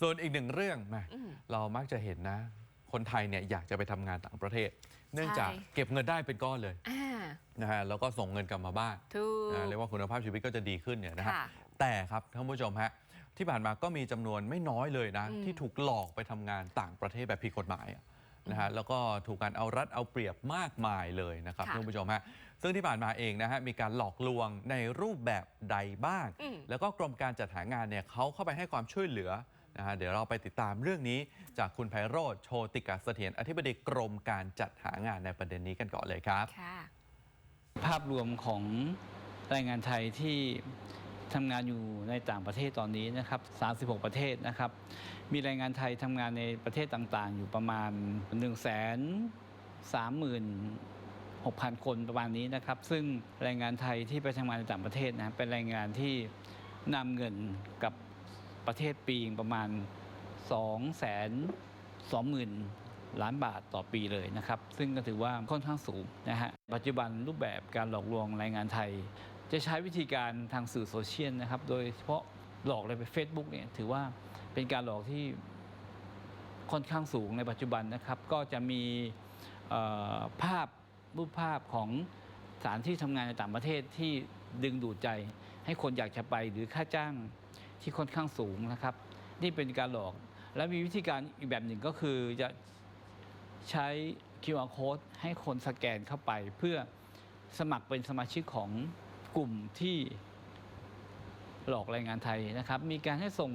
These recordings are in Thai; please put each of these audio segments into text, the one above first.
ส่วนอีกหนึ่งเรื่องแหมอืมเรามักจะเห็นนะ คนไทยเนี่ยอยากจะไปทำงานต่างประเทศ เนื่องจากใช่เก็บเงินได้เป็นก้อนเลยอ่านะฮะแล้วก็ส่งเงินกลับมาบ้านถูก นะเรียกว่าคุณภาพชีวิตก็จะดีขึ้นเนี่ยนะฮะค่ะแต่ครับท่านผู้ชมฮะที่ผ่านมาก็มีจำนวนไม่น้อยเลยนะ อืม ที่ถูกหลอกไปทำงานต่างประเทศแบบผิดกฎหมายอะนะฮะแล้วก็ถูกการเอารัดเอาเปรียบมากมายเลยนะครับค่ะท่านผู้ชมฮะซึ่งที่ผ่านมาเองนะฮะมีการหลอกลวงในรูปแบบใดบ้าง อืม แล้วก็กรมการจัดหางานเนี่ยเขาเข้าไปให้ความช่วยเหลือ นะฮะเดี๋ยวเราไปติดตามเรื่องนี้จากคุณไพโรธโชติกาเสถียรอธิบดีกรมการจัดหางานในประเด็นนี้กันก่อนเลยครับ ค่ะ ภาพรวมของแรงงานไทยที่ทำงานอยู่ในต่างประเทศตอนนี้นะครับ 36 ประเทศนะครับ มีแรงงานไทยทำงานในประเทศต่างๆ อยู่ประมาณ 1 3 6 0 0 0 คนประมาณนี้นะครับ ซึ่งแรงงานไทยที่ไปทำงานในต่างประเทศนะเป็นแรงงานที่นำเงินกับ ประเทศปีประมาณ 2 2 0 0 0 0 ล้านบาทต่อปีเลยนะครับ ซึ่งก็ถือว่าค่อนข้างสูงนะฮะปัจจุบันรูปแบบการหลอกลวงแรงงานไทย จะใช้วิธีการทางสื่อโซเชียลนะครับ โดยเฉพาะหลอกเลยไป Facebook เนี่ยถือว่าเป็นการหลอกที่ค่อนข้างสูงในปัจจุบันนะครับ ก็จะมีภาพรูปภาพของสถานที่ทำงานในต่างประเทศที่ดึงดูดใจ ให้คนอยากจะไปหรือค่าจ้าง ที่ค่อนข้างสูงนะครับ นี่เป็นการหลอก และมีวิธีการอีกแบบหนึ่งก็คือจะใช้ QR code ให้คนสแกนเข้าไป เพื่อสมัครเป็นสมาชิกของกลุ่มที่หลอกแรงงานไทยนะครับ มีการให้ส่ง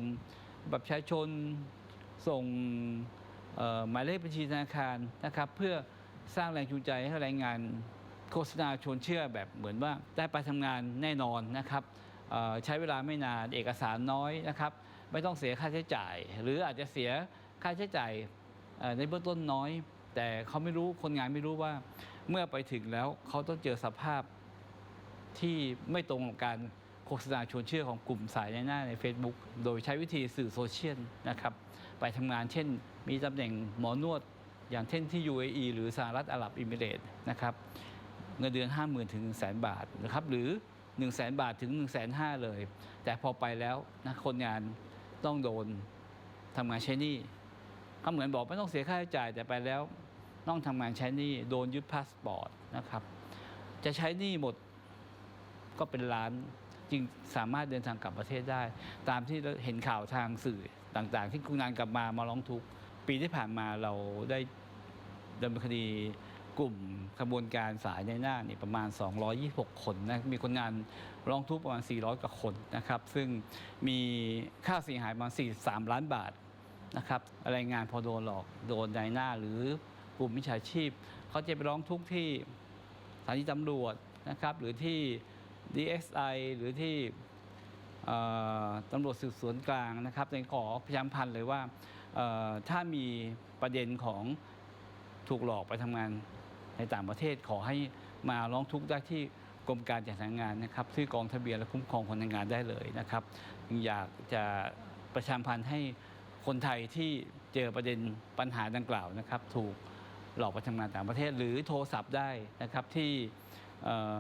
บัตรประชาชนส่งหมายเลขบัญชีธนาคารนะครับ เพื่อสร้างแรงจูงใจให้แรงงานโฆษณาชวนเชื่อแบบเหมือนว่าได้ไปทำงานแน่นอนนะครับ ใช้เวลาไม่นานเอกสารน้อยนะครับ ไม่ต้องเสียค่าใช้จ่าย หรืออาจจะเสียค่าใช้จ่ายในเบื้องต้นน้อย แต่เขาไม่รู้คนงานไม่รู้ว่าเมื่อไปถึงแล้วเขาต้องเจอสภาพที่ไม่ตรงกับการโฆษณาชวนเชื่อของกลุ่มสายในหน้าใน Facebook โดยใช้วิธีสื่อโซเชียลนะครับไปทำงานเช่น มีตำแหน่งหมอนวดอย่างเช่นที่ UAE หรือสหรัฐอาหรับอิมิเรตนะครับเงินเดือน 5 0,000 ถึง1 0 0 0 0บาทนะครับหรือ 1 0 0 0 0 0 บาทถึง 1 5 0 0 0เลย แต่พอไปแล้วนะคนงานต้องโดนทำงานใช้หนี้ก็เหมือนบอกไม่ต้องเสียค่าใช้จ่ายแต่ไปแล้วต้องทำงานใช้หนี้โดนยึดพาสปอร์ตนะครับ จะใช้หนี้หมดก็เป็นล้านจึงสามารถเดินทางกลับประเทศได้ ตามที่เราเห็นข่าวทางสื่อต่างๆ ที่คุณงานกลับมามาร้องทุกข์ปีที่ผ่านมาเราได้ดำเนินคดี กลุ่มขบวนการสายในหน้านี่ประมาณ 226 คนนะมีคนงานร้องทุกข์ประมาณ 400 กว่าคนนะครับ ซึ่งมีค่าเสียหายประมาณ 43 ล้านบาทนะครับรายงานพอโดนหลอกโดนในหน้าหรือกลุ่มมิจฉาชีพ เขาจะไปร้องทุกข์ที่สถานีตำรวจนะครับหรือที่ DXI หรือที่ตำรวจสืบสวนกลางนะครับในขอประชาสัมพันเลยว่าถ้ามีประเด็นของถูกหลอกไปทำงาน ในต่างประเทศขอให้มาร้องทุกข์ได้ที่กรมการจัดหางานนะครับที่กองทะเบียนและคุ้มครองคนทำงานได้เลยนะครับอยากจะประชาสัมพันธ์ให้คนไทยที่เจอประเด็นปัญหาดังกล่าวนะครับ ถูกหลอกไปทำงานต่างประเทศ หรือโทรศัพท์ได้นะครับที่เอ่อ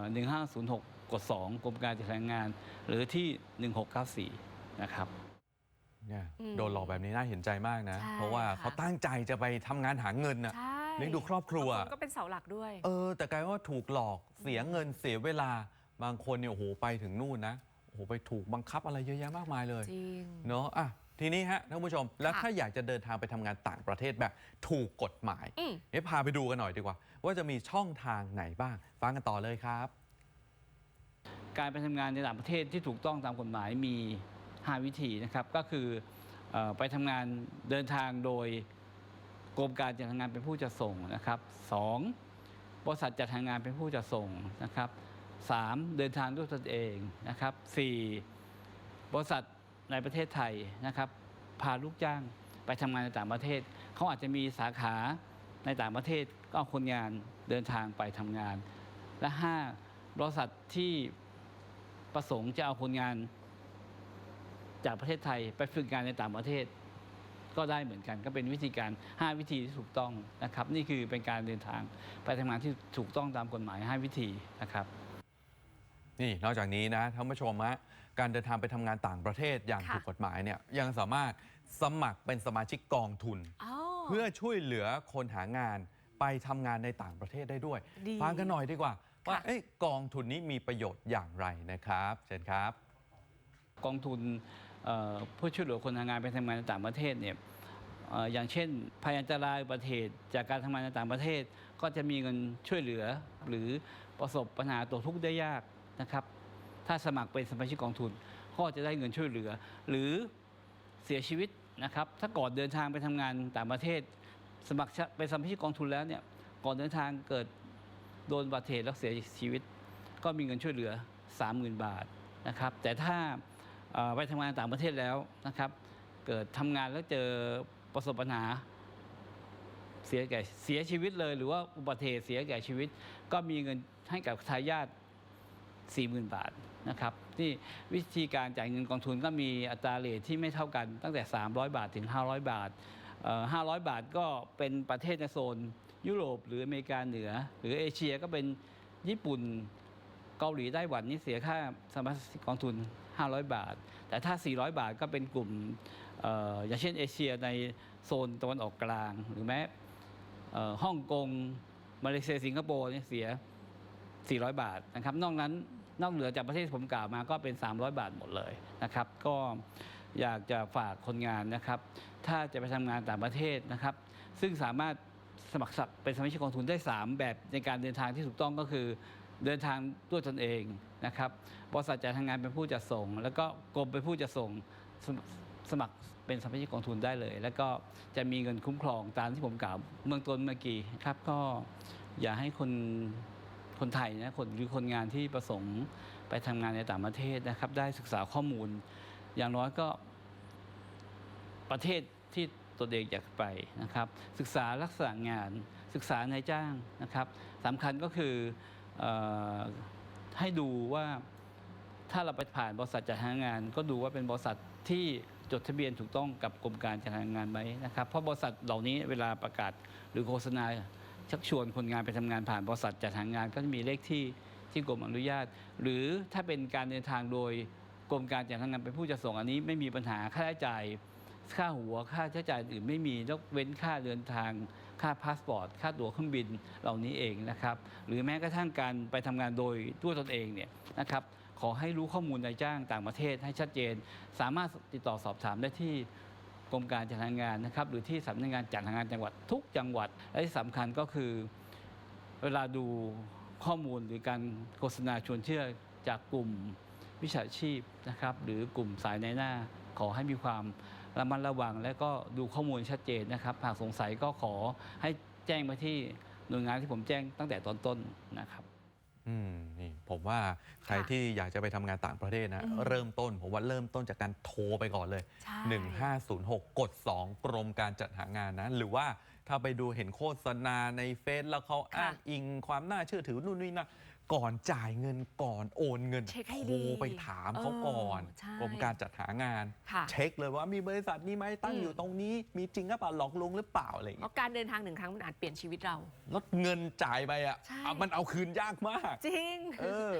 1506กด2กรมการจัดหางาน หรือที่ 1694 นะครับเนี่ยอืมโดนหลอกแบบนี้น่าเห็นใจมากนะใช่เพราะว่าค่ะเขาตั้งใจจะไปทำงานหาเงินน่ะใช่ เลี้ยงดูครอบครัว บางนก็เป็นเสาหลักด้วย เออ แต่กลายว่าถูกหลอกเสียเงินเสียเวลาบางคนเนี่ยโอ้โหไปถึงนู่นนะโอ้โหไปถูกบังคับอะไรเยอะแยะมากมายเลย จริง เนาะอะทีนี้ฮะท่านผู้ชม แล้วค่ะถ้าอยากจะเดินทางไปทำงานต่างประเทศแบบถูกกฎหมายอืม เอ๊ะพาไปดูกันหน่อยดีกว่า ว่าจะมีช่องทางไหนบ้าง ฟังกันต่อเลยครับ การไปทำงานในต่างประเทศที่ถูกต้องตามกฎหมายมี 5 วิธีนะครับ ก็คือเออไปทำงานเดินทางโดย กรมการจัดหางานเป็นผู้จัดส่งนะครับ 2. บริษัทจัดหางานเป็นผู้จัดส่งนะครับ 3. เดินทางด้วยตนเองนะครับ 4. บริษัทในประเทศไทยนะครับ พาลูกจ้างไปทำงานในต่างประเทศ เขาอาจจะมีสาขาในต่างประเทศก็เอาคนงานเดินทางไปทำงาน และ 5. บริษัทที่ประสงค์จะเอาคนงานจากประเทศไทยไปฝึกงานในต่างประเทศ ก็ได้เหมือนกัน ก็เป็นวิธีการ 5 วิธีที่ถูกต้องนะครับ นี่คือเป็นการเดินทางไปทำงานที่ถูกต้องตามกฎหมาย 5 วิธีนะครับ นี่นอกจากนี้นะท่านผู้ชมฮะการเดินทางไปทำงานต่างประเทศอย่างค่ะถูกกฎหมายเนี่ยยังสามารถสมัครเป็นสมาชิกกองทุนอ๋อเพื่อช่วยเหลือคนหางานไปทำงานในต่างประเทศได้ด้วยดีฟังกันหน่อยดีกว่าว่าค่ะเอ้ยกองทุนนี้มีประโยชน์อย่างไรนะครับ เชิญครับ กองทุน เอ่อเพื่อช่วยเหลือคนทำงานไปทำงานในต่างประเทศเนี่ยอย่างเช่นภัยอันตรายอุบัติเหตุจากการทำงานในต่างประเทศ ก็จะมีเงินช่วยเหลือ หรือประสบปัญหาตกทุกข์ได้ยากนะครับ ถ้าสมัครเป็นสมาชิกกองทุน ก็จะได้เงินช่วยเหลือ หรือเสียชีวิตนะครับ ถ้าก่อนเดินทางไปทำงานต่างประเทศ สมัครเป็นสมาชิกกองทุนแล้วเนี่ยก่อนเดินทางเกิดโดนอุบัติเหตุแล้วเสียชีวิต ก็มีเงินช่วยเหลือ 30,000 บาทนะครับ แต่ถ้า ไปทำงานต่างประเทศแล้วนะครับ เกิดทำงานแล้วเจอประสบปัญหาเสียแก่เสียชีวิตเลย หรือว่าอุบัติเหตุเสียแก่ชีวิต ก็มีเงินให้กับทายาท40,000 บาทนะครับนี่วิธีการจ่ายเงินกองทุนก็มีอัตราเรทที่ไม่เท่ากันตั้งแต่ 300 บาทถึง 500 บาท 500 บาทก็เป็นประเทศในโซน ยุโรปหรืออเมริกาเหนือ หรือเอเชียก็เป็นญี่ปุ่นเกาหลีไต้หวันนี่เสียค่าสมาชิกกองทุน 500 บาท แต่ถ้า 400 บาทก็เป็นกลุ่มอย่างเช่นเอเชียในโซนตะวันออกกลาง หรือแม้ฮ่องกงมาเลเซียสิงคโปร์เนี่ยเสีย 400 บาทนะครับนอกนั้นนอกเหนือจากประเทศผมกล่าวมาก็เป็น 300 บาทหมดเลยนะครับ ก็อยากจะฝากคนงานนะครับ ถ้าจะไปทำงานต่างประเทศนะครับ ซึ่งสามารถสมัครสักเป็นสมาชิกกองทุนได้ 3 แบบในการเดินทางที่ถูกต้องก็คือ เดินทางด้วยตนเองนะครับบริษัทจัดทำงานเป็นผู้จัดส่ง แล้วก็กรมเป็นผู้จัดส่งสมสมัครเป็นสมาชิกกองทุนได้เลย แล้วก็จะมีเงินคุ้มครองตามที่ผมกล่าวเมืองต้นเมื่อกี้ครับก็อย่าให้คนคนไทยนะคนหรือคนงานที่ประสงค์ไปทำงานในต่างประเทศนะครับ ได้ศึกษาข้อมูล อย่างน้อยก็ประเทศที่ตัวเองอยากไปนะครับ ศึกษาลักษณะงานศึกษานายจ้างนะครับสำคัญก็คือ ให้ดูว่าถ้าเราไปผ่านบริษัทจัดหางาน ก็ดูว่าเป็นบริษัทที่จดทะเบียนถูกต้องกับกรมการจัดหางานไหมนะครับ เพราะบริษัทเหล่านี้เวลาประกาศหรือโฆษณาชักชวนคนงานไปทำงานผ่านบริษัทจัดหางานก็จะมีเลขที่ที่กรมอนุญาต หรือถ้าเป็นการเดินทางโดยกรมการจัดหางานเป็นผู้จัดส่งอันนี้ไม่มีปัญหาค่าใช้จ่าย ค่าหัวค่าใช้จ่ายอื่นไม่มียกเว้นค่าเดินทาง ค่าพาสปอร์ต ค่าตั๋วเครื่องบินเหล่านี้เองนะครับ หรือแม้กระทั่งการไปทำงานโดยด้วยตนเองเนี่ยนะครับขอให้รู้ข้อมูลนายจ้างต่างประเทศให้ชัดเจน สามารถติดต่อสอบถามได้ที่กรมการจัดหางานนะครับ หรือที่สำนักงานจัดหางานจังหวัดทุกจังหวัดและที่สำคัญก็คือ เวลาดูข้อมูลหรือการโฆษณาชวนเชื่อจากกลุ่มวิชาชีพนะครับ หรือกลุ่มสายในหน้าขอให้มีความ ระมัดระวังและก็ดูข้อมูลชัดเจนนะครับหากสงสัยก็ขอให้แจ้งไปที่หน่วยงานที่ผมแจ้งตั้งแต่ตอนต้นนะครับอืมนี่ผมว่าใครค่ะที่อยากจะไปทำงานต่างประเทศนะอืมเริ่มต้น ผมว่าเริ่มต้นจากการโทรไปก่อนเลยใช่1506 กด 2 กรมการจัดหางานนะ หรือว่าถ้าไปดูเห็นโฆษณาในเฟซแล้วเขาอ้างอิงความน่าเชื่อถือนู่นนี่นะ ก่อนจ่ายเงินก่อนโอนเงินเช็คให้โทดีรไปถามเขาก่อนเออใช่กรมการจัดหางาน ค่ะเช็คเลยว่ามีบริษัทนี้ไหมตั้งอืม อยู่ตรงนี้ มีจริงหรือเปล่าหลอกลวงหรือเปล่าอะไรอย่างเพเงี้ยราะการเดินทางหนึ่งครั้งมันอาจเปลี่ยนชีวิตเรา แล้วเงินจ่ายไปอะใช่ อะมันเอาคืนยากมาก จริง เออ